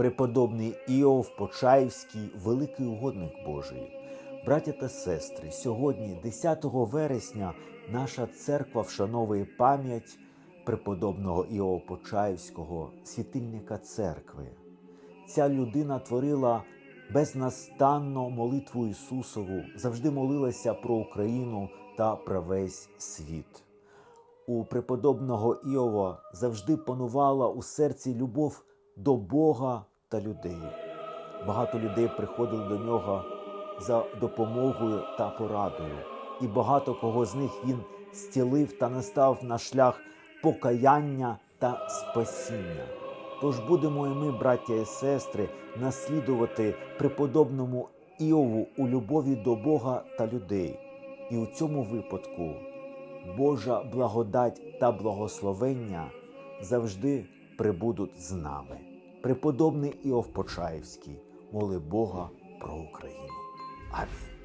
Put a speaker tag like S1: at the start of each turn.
S1: преподобний Іов Почаївський, великий угодник Божий. Браття та сестри, сьогодні, 10 вересня, наша церква вшановує пам'ять преподобного Іова Почаївського, світильника церкви. Ця людина творила безнастанно молитву Ісусову, завжди молилася про Україну та про весь світ. У преподобного Іова завжди панувала у серці любов до Бога та людей. Багато людей приходили до нього за допомогою та порадою, і багато кого з них він зцілив та настав на шлях покаяння та спасіння. Тож будемо і ми, браття і сестри, наслідувати преподобному Іову у любові до Бога та людей. І у цьому випадку Божа благодать та благословення завжди прибудуть з нами. Преподобний Іов Почаївський моли Бога про Україну. Амінь.